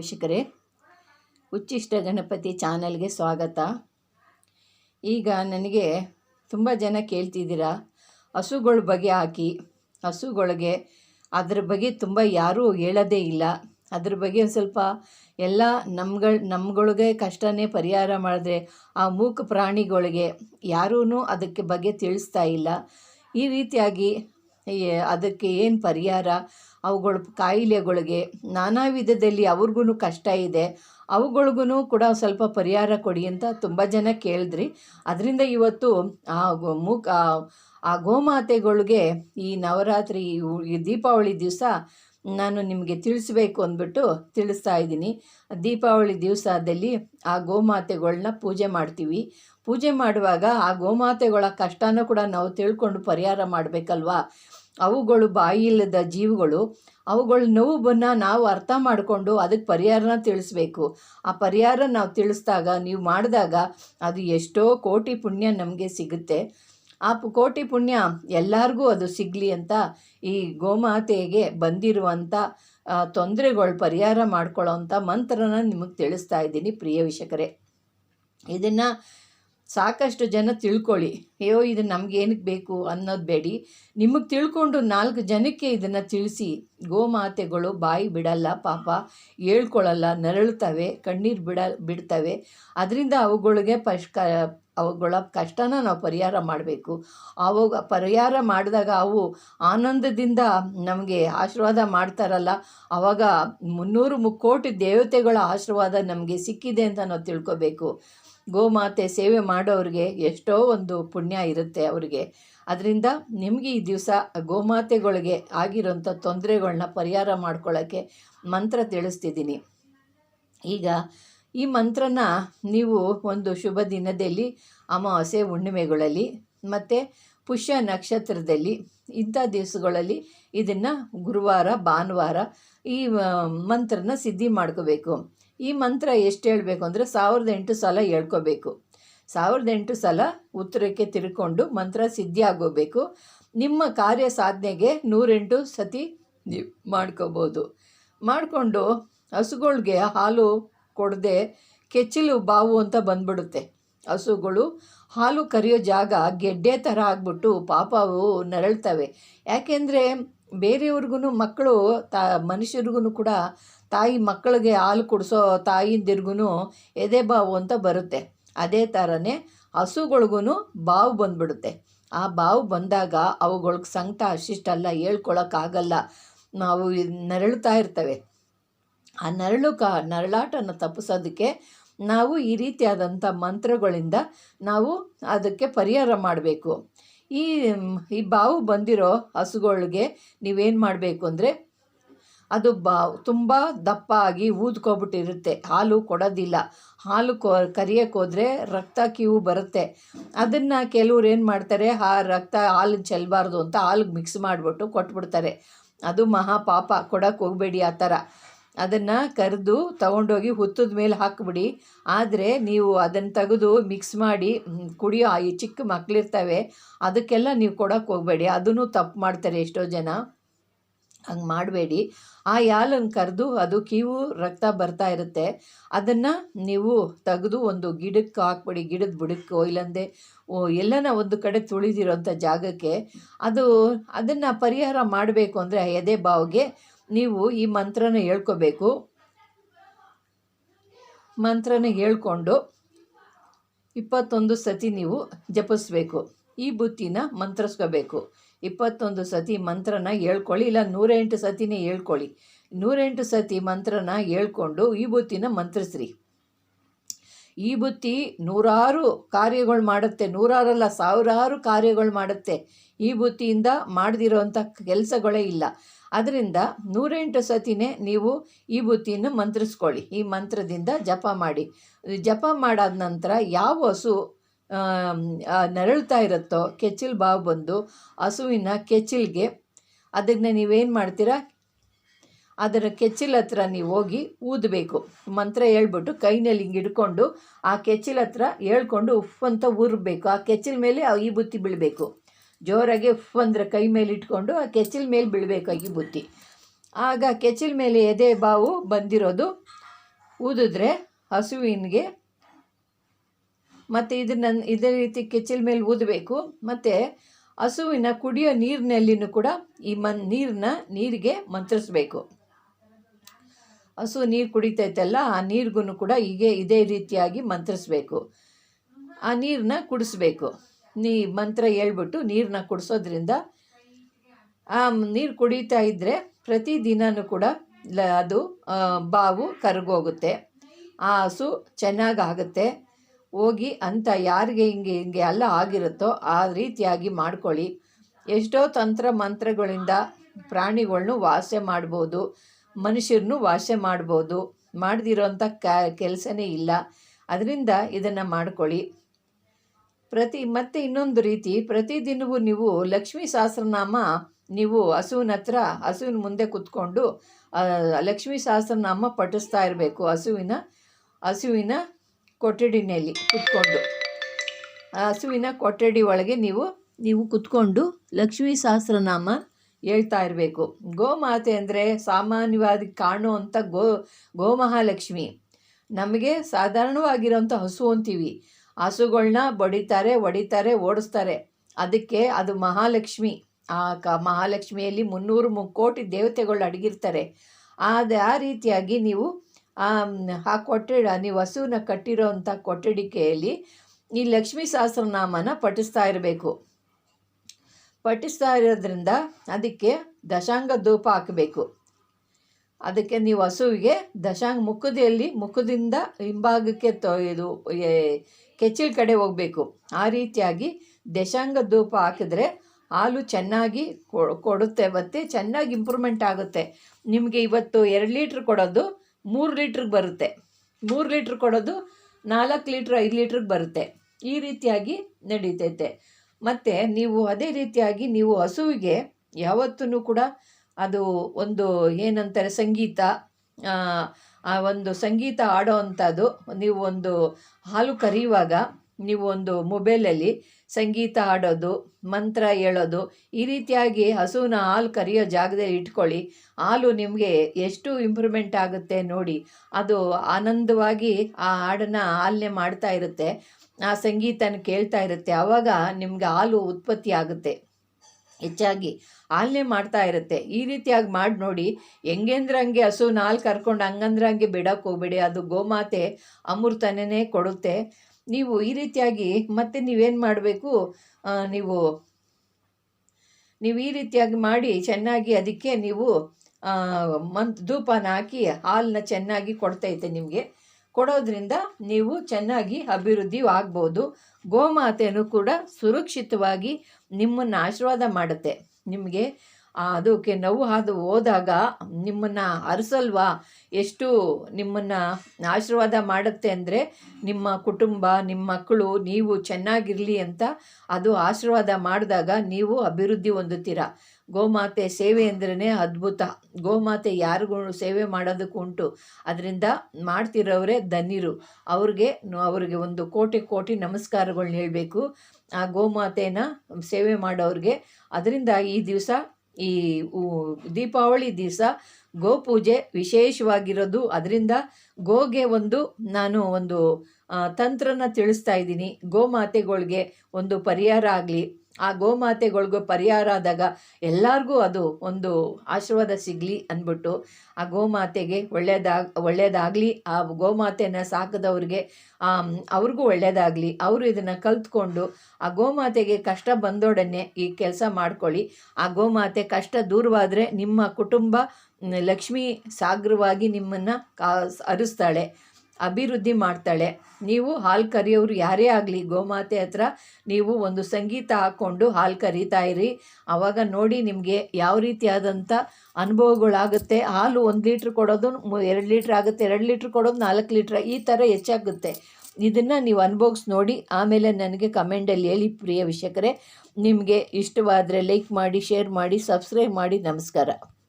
ವೀಕ್ಷಕರೇ, ಉಚ್ಚಿಷ್ಟ ಗಣಪತಿ ಚಾನಲ್ಗೆ ಸ್ವಾಗತ. ಈಗ ನನಗೆ ತುಂಬ ಜನ ಕೇಳ್ತಿದ್ದೀರಾ, ಹಸುಗಳ ಬಗ್ಗೆ ಹಾಕಿ. ಹಸುಗಳಿಗೆ ಅದ್ರ ಬಗ್ಗೆ ತುಂಬ ಯಾರೂ ಹೇಳೋದೇ ಇಲ್ಲ. ಅದ್ರ ಬಗ್ಗೆ ಒಂದು ಸ್ವಲ್ಪ ಎಲ್ಲ ನಮ್ಗಳ, ನಮ್ಗಳಿಗೆ ಕಷ್ಟನೇ ಪರಿಹಾರ ಮಾಡಿದ್ರೆ ಆ ಮೂಕ ಪ್ರಾಣಿಗಳಿಗೆ ಯಾರೂ ಅದಕ್ಕೆ ಬಗ್ಗೆ ತಿಳಿಸ್ತಾ ಇಲ್ಲ. ಈ ರೀತಿಯಾಗಿ ಅದಕ್ಕೆ ಏನು ಪರಿಹಾರ? ಅವುಗಳ ಕಾಯಿಲೆಗಳಿಗೆ ನಾನಾ ವಿಧದಲ್ಲಿ ಅವ್ರಿಗೂ ಕಷ್ಟ ಇದೆ. ಅವುಗಳಿಗೂ ಕೂಡ ಸ್ವಲ್ಪ ಪರಿಹಾರ ಕೊಡಿ ಅಂತ ತುಂಬ ಜನ ಕೇಳಿದ್ರಿ. ಅದರಿಂದ ಇವತ್ತು ಆ ಮೂಕ ಆ- ಗೋಮಾತೆಗಳಿಗೆ ಈ ನವರಾತ್ರಿ, ಈ ದೀಪಾವಳಿ ದಿವಸ ನಾನು ನಿಮಗೆ ತಿಳಿಸ್ಬೇಕು ಅಂದ್ಬಿಟ್ಟು ತಿಳಿಸ್ತಾ ಇದ್ದೀನಿ. ದೀಪಾವಳಿ ದಿವಸದಲ್ಲಿ ಆ ಗೋಮಾತೆಗಳನ್ನ ಪೂಜೆ ಮಾಡ್ತೀವಿ. ಪೂಜೆ ಮಾಡುವಾಗ ಆ ಗೋಮಾತೆಗಳ ಕಷ್ಟನೂ ಕೂಡ ನಾವು ತಿಳ್ಕೊಂಡು ಪರಿಹಾರ ಮಾಡಬೇಕಲ್ವಾ? ಅವುಗಳು ಬಾಯಿಲ್ಲದ ಜೀವಗಳು, ಅವುಗಳ ನೋವನ್ನು ನಾವು ಅರ್ಥ ಮಾಡಿಕೊಂಡು ಅದಕ್ಕೆ ಪರಿಹಾರನ ತಿಳಿಸ್ಬೇಕು. ಆ ಪರಿಹಾರ ನಾವು ತಿಳಿಸಿದಾಗ, ನೀವು ಮಾಡಿದಾಗ ಅದು ಎಷ್ಟೋ ಕೋಟಿ ಪುಣ್ಯ ನಮಗೆ ಸಿಗುತ್ತೆ. ಆ ಕೋಟಿ ಪುಣ್ಯ ಎಲ್ಲರಿಗೂ ಅದು ಸಿಗಲಿ ಅಂತ ಈ ಗೋಮಾತೆಗೆ ಬಂದಿರುವಂಥ ತೊಂದರೆಗಳು ಪರಿಹಾರ ಮಾಡ್ಕೊಳ್ಳೋವಂಥ ಮಂತ್ರನ ನಿಮಗೆ ತಿಳಿಸ್ತಾ ಇದ್ದೀನಿ, ಪ್ರಿಯ ವೀಕ್ಷಕರೇ. ಇದನ್ನು ಸಾಕಷ್ಟು ಜನ ತಿಳ್ಕೊಳ್ಳಿ. ಅಯ್ಯೋ, ಇದು ನಮಗೇನಕ್ಕೆ ಬೇಕು ಅನ್ನೋದು ಬೇಡಿ. ನಿಮಗೆ ತಿಳ್ಕೊಂಡು ನಾಲ್ಕು ಜನಕ್ಕೆ ಇದನ್ನು ತಿಳಿಸಿ. ಗೋಮಾತೆಗಳು ಬಾಯಿ ಬಿಡಲ್ಲ, ಪಾಪ. ಹೇಳ್ಕೊಳ್ಳಲ್ಲ ನರಳ್ತವೆ ಕಣ್ಣೀರು ಬಿಡ, ಬಿಡ್ತವೆ. ಅದರಿಂದ ಅವುಗಳಿಗೆ ಪಶ್ ಅವುಗಳ ಕಷ್ಟನ ನಾವು ಪರಿಹಾರ ಮಾಡಬೇಕು. ಅವಾಗ ಪರಿಹಾರ ಮಾಡಿದಾಗ ಅವು ಆನಂದದಿಂದ ನಮಗೆ ಆಶೀರ್ವಾದ ಮಾಡ್ತಾರಲ್ಲ. ಆವಾಗ ಮುನ್ನೂರು ಮುಕ್ಕೋಟಿ ದೇವತೆಗಳ ಆಶೀರ್ವಾದ ನಮಗೆ ಸಿಕ್ಕಿದೆ ಅಂತ ನಾವು ತಿಳ್ಕೊಬೇಕು. ಗೋಮಾತೆ ಸೇವೆ ಮಾಡೋರಿಗೆ ಎಷ್ಟೋ ಒಂದು ಪುಣ್ಯ ಇರುತ್ತೆ ಅವರಿಗೆ. ಅದರಿಂದ ನಿಮಗೆ ಈ ದಿವಸ ಗೋಮಾತೆಗಳಿಗೆ ಆಗಿರೋಂಥ ತೊಂದರೆಗಳನ್ನ ಪರಿಹಾರ ಮಾಡ್ಕೊಳ್ಳೋಕ್ಕೆ ಮಂತ್ರ ತಿಳಿಸ್ತಿದ್ದೀನಿ. ಈಗ ಈ ಮಂತ್ರನ ನೀವು ಒಂದು ಶುಭ ದಿನದಲ್ಲಿ, ಅಮಾವಾಸ್ಯೆ ಹುಣ್ಣಿಮೆಗಳಲ್ಲಿ ಮತ್ತು ಪುಷ್ಯ ನಕ್ಷತ್ರದಲ್ಲಿ, ಇಂಥ ದಿವಸಗಳಲ್ಲಿ ಇದನ್ನು ಗುರುವಾರ, ಭಾನುವಾರ ಈ ಮಂತ್ರನ ಸಿದ್ಧಿ ಮಾಡ್ಕೋಬೇಕು. ಈ ಮಂತ್ರ ಎಷ್ಟು ಹೇಳಬೇಕು ಅಂದರೆ ಸಾವಿರದ ಎಂಟು ಸಲ ಹೇಳ್ಕೋಬೇಕು. ಸಾವಿರದ ಎಂಟು ಸಲ ಉತ್ತರಕ್ಕೆ ತಿರ್ಕೊಂಡು ಮಂತ್ರ ಸಿದ್ಧಿ ಆಗೋಬೇಕು ನಿಮ್ಮ ಕಾರ್ಯ ಸಾಧನೆಗೆ ನೂರೆಂಟು ಸತಿ ಮಾಡ್ಕೋಬೋದು. ಮಾಡಿಕೊಂಡು ಹಸುಗಳಿಗೆ ಹಾಲು ಕೊಡದೆ ಕೆಚ್ಚಲು ಬಾವು ಅಂತ ಬಂದ್ಬಿಡುತ್ತೆ. ಹಸುಗಳು ಹಾಲು ಕರಿಯೋ ಜಾಗ ಗೆಡ್ಡೆ ಥರ ಆಗ್ಬಿಟ್ಟು ಪಾಪವು ನರಳ್ತವೆ. ಯಾಕೆಂದರೆ ಬೇರೆಯವ್ರಿಗೂ ಮಕ್ಕಳು ತಾ ಮನುಷ್ಯರಿಗೂ ಕೂಡ ತಾಯಿ ಮಕ್ಕಳಿಗೆ ಹಾಲು ಕುಡಿಸೋ ತಾಯಿಂದಿರ್ಗೂ ಎದೆ ಬಾವು ಅಂತ ಬರುತ್ತೆ. ಅದೇ ಥರನೇ ಹಸುಗಳಿಗೂ ಬಾವು ಬಂದ್ಬಿಡುತ್ತೆ. ಆ ಬಾವು ಬಂದಾಗ ಅವುಗಳಿಗೆ ಸಂಕಟ ಅಷ್ಟಿಷ್ಟಲ್ಲ ಹೇಳ್ಕೊಳಕ್ಕಾಗಲ್ಲ. ನಾವು ನರಳುತ್ತಾ ಇರ್ತವೆ. ಆ ನರಳು ಕ, ನರಳಾಟನ ತಪ್ಪಿಸೋದಕ್ಕೆ ನಾವು ಈ ರೀತಿಯಾದಂಥ ಮಂತ್ರಗಳಿಂದ ನಾವು ಅದಕ್ಕೆ ಪರಿಹಾರ ಮಾಡಬೇಕು. ಈ ಈ ಬಾವು ಬಂದಿರೋ ಹಸುಗಳಿಗೆ ನೀವೇನು ಮಾಡಬೇಕು ಅಂದರೆ ಅದು ಬಾ ತುಂಬ ದಪ್ಪ ಆಗಿ ಊದ್ಕೊಬಿಟ್ಟಿರುತ್ತೆ. ಹಾಲು ಕೊಡೋದಿಲ್ಲ. ಹಾಲು ಕೊ ಕರಿಯೋಕ್ಕೋದ್ರೆ ರಕ್ತ ಕಿವು ಬರುತ್ತೆ. ಅದನ್ನು ಕೆಲವ್ರು ಏನು ಮಾಡ್ತಾರೆ, ಆ ರಕ್ತ ಹಾಲು ಚೆಲ್ಲಬಾರ್ದು ಅಂತ ಹಾಲಿಗೆ ಮಿಕ್ಸ್ ಮಾಡಿಬಿಟ್ಟು ಕೊಟ್ಬಿಡ್ತಾರೆ. ಅದು ಮಹಾಪಾಪ. ಕೊಡೋಕ್ಕೆ ಹೋಗಬೇಡಿ ಆ ಥರ. ಅದನ್ನು ಕರೆದು ತಗೊಂಡೋಗಿ ಹುತ್ತದ ಮೇಲೆ ಹಾಕಿಬಿಡಿ. ಆದರೆ ನೀವು ಅದನ್ನು ತೆಗೆದು ಮಿಕ್ಸ್ ಮಾಡಿ ಕುಡಿಯೋ ಈ ಚಿಕ್ಕ ಮಕ್ಕಳಿರ್ತವೆ ಅದಕ್ಕೆಲ್ಲ ನೀವು ಕೊಡೋಕೆ ಹೋಗಬೇಡಿ. ಅದನ್ನು ತಪ್ಪು ಮಾಡ್ತಾರೆ ಎಷ್ಟೋ ಜನ. ಹಂಗೆ ಮಾಡಬೇಡಿ. ಆ ಯಾಲನ್ನು ಕರೆದು ಅದು ಕೀವು ರಕ್ತ ಬರ್ತಾ ಇರುತ್ತೆ. ಅದನ್ನು ನೀವು ತೆಗೆದು ಒಂದು ಗಿಡಕ್ಕೆ ಹಾಕ್ಬಿಡಿ. ಗಿಡದ ಬುಡಕ್ಕೋ ಇಲ್ಲಂದೆ ಎಲ್ಲನ ಒಂದು ಕಡೆ ತುಳಿದಿರೋಂಥ ಜಾಗಕ್ಕೆ ಅದು ಅದನ್ನು ಪರಿಹಾರ ಮಾಡಬೇಕು ಅಂದರೆ ಎದೆ ಬಾವಿಗೆ ನೀವು ಈ ಮಂತ್ರನ ಹೇಳ್ಕೋಬೇಕು. ಮಂತ್ರನ ಹೇಳ್ಕೊಂಡು ಇಪ್ಪತ್ತೊಂದು ಸತಿ ನೀವು ಜಪಿಸ್ಬೇಕು. ಈ ಬುತ್ತಿನ ಮಂತ್ರಿಸ್ಕೋಬೇಕು. ಇಪ್ಪತ್ತೊಂದು ಸತಿ ಮಂತ್ರನ ಹೇಳ್ಕೊಳ್ಳಿ, ಇಲ್ಲ ನೂರೆಂಟು ಸತಿನೇ ಹೇಳ್ಕೊಳ್ಳಿ. ನೂರೆಂಟು ಸತಿ ಮಂತ್ರನ ಹೇಳ್ಕೊಂಡು ಈ ಬುತ್ತಿನ ಮಂತ್ರಿಸ್ರಿ. ಈ ಬುತ್ತಿ ನೂರಾರು ಕಾರ್ಯಗಳು ಮಾಡುತ್ತೆ, ನೂರಾರಲ್ಲ ಸಾವಿರಾರು ಕಾರ್ಯಗಳು ಮಾಡುತ್ತೆ. ಈ ಬುತ್ತಿಯಿಂದ ಮಾಡದಿರೋವಂಥ ಕೆಲಸಗಳೇ ಇಲ್ಲ. ಅದರಿಂದ ನೂರೆಂಟು ಸತಿನೇ ನೀವು ಈ ಬುತ್ತಿಯನ್ನು ಮಂತ್ರಿಸ್ಕೊಳ್ಳಿ. ಈ ಮಂತ್ರದಿಂದ ಜಪ ಮಾಡಿ. ಜಪ ಮಾಡಾದ ನಂತರ ಯಾವ ಹಸು ನೆರಳ್ತಾ ಇರುತ್ತೋ, ಕೆಚ್ಚಿಲ್ ಬಾವು ಬಂದು ಹಸುವಿನ ಕೆಚ್ಚಿಲ್ಗೆ ಅದನ್ನು ನೀವೇನು ಮಾಡ್ತೀರಾ? ಅದರ ಕೆಚ್ಚಿಲ್ ಹತ್ರ ನೀವು ಹೋಗಿ ಊದಬೇಕು. ಮಂತ್ರ ಹೇಳ್ಬಿಟ್ಟು ಕೈನಲ್ಲಿ ಹಿಂಗೆ ಹಿಡ್ಕೊಂಡು ಆ ಕೆಚ್ಚಿಲ್ ಹತ್ರ ಹೇಳ್ಕೊಂಡು ಉಫ್ ಅಂತ ಊರಬೇಕು. ಆ ಕೆಚ್ಚಿಲ್ ಮೇಲೆ ಈ ಬುತ್ತಿ ಬೀಳಬೇಕು. ಜೋರಾಗಿ ಉಫ್ ಅಂದರೆ ಕೈ ಮೇಲೆ ಇಟ್ಕೊಂಡು ಆ ಕೆಚಿಲ್ ಮೇಲೆ ಬೀಳಬೇಕಾಗಿ ಬುತ್ತಿ. ಆಗ ಕೆಚಿಲ್ ಮೇಲೆ ಎದೆ ಬಾವು ಬಂದಿರೋದು. ಊದಿದ್ರೆ ಹಸುವಿನಿಗೆ ಮತ್ತು ಇದನ್ನ ಇದೇ ರೀತಿ ಕೆಚಿಲ್ ಮೇಲೆ ಊದಬೇಕು. ಮತ್ತು ಹಸುವಿನ ಕುಡಿಯೋ ನೀರಿನಲ್ಲಿನೂ ಕೂಡ ಈ ಮನ್ ನೀರನ್ನ ನೀರಿಗೆ ಮಂತ್ರಿಸ್ಬೇಕು. ಹಸು ನೀರು ಕುಡಿತೈತಲ್ಲ, ಆ ನೀರಿಗೂ ಕೂಡ ಹೀಗೆ ಇದೇ ರೀತಿಯಾಗಿ ಮಂತ್ರಿಸ್ಬೇಕು. ಆ ನೀರನ್ನ ಕುಡಿಸ್ಬೇಕು. ನೀ ಮಂತ್ರ ಹೇಳ್ಬಿಟ್ಟು ನೀರನ್ನ ಕುಡಿಸೋದ್ರಿಂದ, ಆ ನೀರು ಕುಡಿತಾ ಇದ್ದರೆ ಪ್ರತಿದಿನವೂ ಕೂಡ ಅದು ಬಾವು ಕರಗೋಗುತ್ತೆ. ಆ ಹಸು ಚೆನ್ನಾಗಾಗುತ್ತೆ. ಹೋಗಿ ಅಂತ ಯಾರಿಗೆ ಹಿಂಗೆ ಹಿಂಗೆ ಎಲ್ಲ ಆಗಿರುತ್ತೋ ಆ ರೀತಿಯಾಗಿ ಮಾಡ್ಕೊಳ್ಳಿ. ಎಷ್ಟೋ ತಂತ್ರ ಮಂತ್ರಗಳಿಂದ ಪ್ರಾಣಿಗಳನ್ನು ವಾಸೆ ಮಾಡ್ಬೋದು, ಮನುಷ್ಯರನ್ನು ವಾಸೆ ಮಾಡ್ಬೋದು, ಮಾಡದಿರೋಂಥ ಕೆಲಸನೇ ಇಲ್ಲ. ಅದರಿಂದ ಇದನ್ನು ಮಾಡ್ಕೊಳ್ಳಿ. ಪ್ರತಿ, ಮತ್ತೆ ಇನ್ನೊಂದು ರೀತಿ ಪ್ರತಿದಿನವೂ ನೀವು ಲಕ್ಷ್ಮೀ ಸಹಸ್ರನಾಮ ನೀವು ಹಸುವಿನ ಹತ್ರ, ಹಸುವಿನ ಮುಂದೆ ಕುತ್ಕೊಂಡು ಲಕ್ಷ್ಮೀ ಸಹಸ್ರನಾಮ ಪಠಿಸ್ತಾ ಇರಬೇಕು ಹಸುವಿನ ಹಸುವಿನ ಕೊಠಡಿನಲ್ಲಿ ಕುತ್ಕೊಂಡು. ಹಸುವಿನ ಕೊಠಡಿ ಒಳಗೆ ನೀವು ನೀವು ಕುತ್ಕೊಂಡು ಲಕ್ಷ್ಮೀ ಸಹಸ್ರನಾಮ ಹೇಳ್ತಾ ಇರಬೇಕು. ಗೋಮಾತೆ ಅಂದರೆ ಸಾಮಾನ್ಯವಾಗಿ ಕಾಣುವಂಥ ಗೋ, ಗೋಮಹಾಲಕ್ಷ್ಮಿ. ನಮಗೆ ಸಾಧಾರಣವಾಗಿರೋಂಥ ಹಸು ಅಂತೀವಿ. ಹಸುಗಳನ್ನ ಬಡಿತಾರೆ ಹೊಡಿತಾರೆ ಓಡಿಸ್ತಾರೆ. ಅದಕ್ಕೆ ಅದು ಮಹಾಲಕ್ಷ್ಮಿ. ಆ ಕ ಮಹಾಲಕ್ಷ್ಮಿಯಲ್ಲಿ ಮುನ್ನೂರು ಮುಕ್ಕೋಟಿ ದೇವತೆಗಳು ಅಡಗಿರ್ತಾರೆ. ಅದು ಆ ರೀತಿಯಾಗಿ ನೀವು, ಆ ಆ ಕೊಠಡಿ ನೀವು ಹಸುವನ್ನ ಕಟ್ಟಿರೋವಂಥ ಕೊಠಡಿಕೆಯಲ್ಲಿ ಈ ಲಕ್ಷ್ಮೀ ಸಹಸ್ರನಾಮನ ಪಠಿಸ್ತಾ ಇರಬೇಕು. ಪಠಿಸ್ತಾ ಇರೋದ್ರಿಂದ ಅದಕ್ಕೆ ದಶಾಂಗ ಧೂಪ ಹಾಕಬೇಕು. ಅದಕ್ಕೆ ನೀವು ಹಸುವಿಗೆ ದಶಾಂಗ ಮುಖದಲ್ಲಿ ಮುಖದಿಂದ ಹಿಂಭಾಗಕ್ಕೆ ತೊ ಇದು ಕೆಚ್ಚಿಲ್ ಕಡೆ ಹೋಗಬೇಕು. ಆ ರೀತಿಯಾಗಿ ದಶಾಂಗ ಧೂಪ ಹಾಕಿದ್ರೆ ಹಾಲು ಚೆನ್ನಾಗಿ ಕೊಡುತ್ತೆ, ಮತ್ತು ಚೆನ್ನಾಗಿ ಇಂಪ್ರೂವ್ಮೆಂಟ್ ಆಗುತ್ತೆ. ನಿಮಗೆ ಇವತ್ತು ಎರಡು ಲೀಟ್ರ್ ಕೊಡೋದು ಮೂರು ಲೀಟ್ರಿಗೆ ಬರುತ್ತೆ. ಮೂರು ಲೀಟ್ರ್ ಕೊಡೋದು ನಾಲ್ಕು ಲೀಟ್ರ್, ಐದು ಲೀಟ್ರಿಗೆ ಬರುತ್ತೆ. ಈ ರೀತಿಯಾಗಿ ನಡೀತೈತೆ. ಮತ್ತು ನೀವು ಅದೇ ರೀತಿಯಾಗಿ ನೀವು ಹಸುವಿಗೆ ಯಾವತ್ತೂ ಕೂಡ ಅದು ಒಂದು ಏನಂತಾರೆ ಸಂಗೀತ ಆ, ಒಂದು ಸಂಗೀತ ಆಡೋ ಅಂಥದ್ದು. ನೀವು ಒಂದು ಹಾಲು ಕರೆಯುವಾಗ ನೀವು ಒಂದು ಮೊಬೈಲಲ್ಲಿ ಸಂಗೀತ ಆಡೋದು ಮಂತ್ರ ಹೇಳೋದು ಈ ರೀತಿಯಾಗಿ ಹಸುವಿನ ಹಾಲು ಕರಿಯೋ ಜಾಗದಲ್ಲಿ ಇಟ್ಕೊಳ್ಳಿ. ಹಾಲು ನಿಮಗೆ ಎಷ್ಟು ಇಂಪ್ರೂವ್ಮೆಂಟ್ ಆಗುತ್ತೆ ನೋಡಿ ಅದು ಆನಂದವಾಗಿ ಆ ಹಾಡನ್ನು ಹಾಲನ್ನೇ ಮಾಡ್ತಾ ಇರುತ್ತೆ ಆ ಸಂಗೀತನ ಕೇಳ್ತಾ ಇರುತ್ತೆ. ಆವಾಗ ನಿಮಗೆ ಹಾಲು ಉತ್ಪತ್ತಿ ಆಗುತ್ತೆ. ಹೆಚ್ಚಾಗಿ ಹಾಲನೆ ಮಾಡ್ತಾ ಇರುತ್ತೆ. ಈ ರೀತಿಯಾಗಿ ಮಾಡಿ ನೋಡಿ, ಹೆಂಗೆಂದ್ರೆ ಹಂಗೆ ಹಸು ನಾಲ್ಕು ಕರ್ಕೊಂಡು ಹಂಗಂದ್ರೆ ಹಂಗೆ ಬಿಡೋಕೆ ಹೋಗ್ಬೇಡಿ. ಅದು ಗೋಮಾತೆ ಅಮೃತನೇ ಕೊಡುತ್ತೆ. ನೀವು ಈ ರೀತಿಯಾಗಿ ಮತ್ತೆ ನೀವೇನು ಮಾಡಬೇಕು? ನೀವು ನೀವು ಈ ರೀತಿಯಾಗಿ ಮಾಡಿ ಚೆನ್ನಾಗಿ ಅದಕ್ಕೆ ನೀವು ಮಂತ್ ಧೂಪನ ಹಾಕಿ ಹಾಲನ್ನ ಚೆನ್ನಾಗಿ ಕೊಡ್ತೈತೆ ನಿಮಗೆ. ಕೊಡೋದ್ರಿಂದ ನೀವು ಚೆನ್ನಾಗಿ ಅಭಿವೃದ್ಧಿ ಆಗ್ಬೋದು ಗೋಮಾತೆಯೂ ಕೂಡ ಸುರಕ್ಷಿತವಾಗಿ ನಿಮ್ಮನ್ನು ಆಶೀರ್ವಾದ ಮಾಡುತ್ತೆ. ನಿಮಗೆ ಅದಕ್ಕೆ ನೋವು ಹಾದು ಹೋದಾಗ ನಿಮ್ಮನ್ನು ಅರಸಲ್ವಾ? ಎಷ್ಟು ನಿಮ್ಮನ್ನು ಆಶೀರ್ವಾದ ಮಾಡುತ್ತೆ ಅಂದರೆ ನಿಮ್ಮ ಕುಟುಂಬ, ನಿಮ್ಮ ಮಕ್ಕಳು, ನೀವು ಚೆನ್ನಾಗಿರಲಿ ಅಂತ ಅದು ಆಶೀರ್ವಾದ ಮಾಡಿದಾಗ ನೀವು ಅಭಿವೃದ್ಧಿ ಹೊಂದುತ್ತೀರ? ಗೋಮಾತೆ ಸೇವೆ ಅಂದ್ರೇ ಅದ್ಭುತ. ಗೋಮಾತೆ ಯಾರಿಗೂ ಸೇವೆ ಮಾಡೋದಕ್ಕೂ ಉಂಟು. ಅದರಿಂದ ಮಾಡ್ತಿರೋರೇ ಧನ್ಯರು ಅವ್ರಿಗೆ ಅವ್ರಿಗೆ ಒಂದು ಕೋಟಿ ಕೋಟಿ ನಮಸ್ಕಾರಗಳನ್ನ ಹೇಳಬೇಕು. ಆ ಗೋಮಾತೆನ ಸೇವೆ ಮಾಡೋರಿಗೆ ಅದರಿಂದ ಈ ದಿವಸ, ಈ ದೀಪಾವಳಿ ದಿವಸ ಗೋಪೂಜೆ ವಿಶೇಷವಾಗಿರೋದು. ಅದರಿಂದ ಗೋಗೆ ಒಂದು, ನಾನು ಒಂದು ತಂತ್ರನ ತಿಳಿಸ್ತಾ ಇದ್ದೀನಿ. ಗೋಮಾತೆಗಳಿಗೆ ಒಂದು ಪರಿಹಾರ ಆಗಲಿ ಆ ಗೋಮಾತೆಗಳಿಗೂ ಪರಿಹಾರ ಆದಾಗ ಎಲ್ಲರಿಗೂ ಅದು ಒಂದು ಆಶೀರ್ವಾದ ಸಿಗಲಿ ಅಂದ್ಬಿಟ್ಟು ಆ ಗೋಮಾತೆಗೆ ಒಳ್ಳೆಯದಾಗ ಒಳ್ಳೆಯದಾಗಲಿ ಆ ಗೋಮಾತೆನ ಸಾಕದವ್ರಿಗೆ ಅವ್ರಿಗೂ ಒಳ್ಳೆಯದಾಗಲಿ ಅವರು ಇದನ್ನು ಕಲ್ತ್ಕೊಂಡು ಆ ಗೋಮಾತೆಗೆ ಕಷ್ಟ ಬಂದೊಡನೆ ಈ ಕೆಲಸ ಮಾಡ್ಕೊಳ್ಳಿ. ಆ ಗೋಮಾತೆ ಕಷ್ಟ ದೂರವಾದರೆ ನಿಮ್ಮ ಕುಟುಂಬ, ಲಕ್ಷ್ಮೀ ಸಾಗರವಾಗಿ ನಿಮ್ಮನ್ನು ಕಾ ಹರಿಸ್ತಾಳೆ ಅಭಿವೃದ್ಧಿ ಮಾಡ್ತಾಳೆ. ನೀವು ಹಾಲು ಕರಿಯೋರು ಯಾರೇ ಆಗಲಿ, ಗೋಮಾತೆ ಹತ್ರ ನೀವು ಒಂದು ಸಂಗೀತ ಹಾಕ್ಕೊಂಡು ಹಾಲು ಇರಿ. ಆವಾಗ ನೋಡಿ ನಿಮಗೆ ಯಾವ ರೀತಿಯಾದಂಥ ಅನುಭವಗಳಾಗುತ್ತೆ. ಹಾಲು ಒಂದು ಲೀಟ್ರ್ ಕೊಡೋದು ಎರಡು ಲೀಟ್ರ್ ಆಗುತ್ತೆ, ಎರಡು ಲೀಟ್ರ್ ಕೊಡೋದು, ನಾಲ್ಕು ಲೀಟ್ರ್ ಈ ಥರ ಹೆಚ್ಚಾಗುತ್ತೆ. ಇದನ್ನು ನೀವು ಅನ್ಬೋಗ್ಸ್ ನೋಡಿ, ಆಮೇಲೆ ನನಗೆ ಕಮೆಂಟಲ್ಲಿ ಹೇಳಿ ಪ್ರಿಯ ವೀಕ್ಷಕರೇ. ನಿಮಗೆ ಇಷ್ಟವಾದರೆ ಲೈಕ್ ಮಾಡಿ, ಶೇರ್ ಮಾಡಿ, ಸಬ್ಸ್ಕ್ರೈಬ್ ಮಾಡಿ, ನಮಸ್ಕಾರ.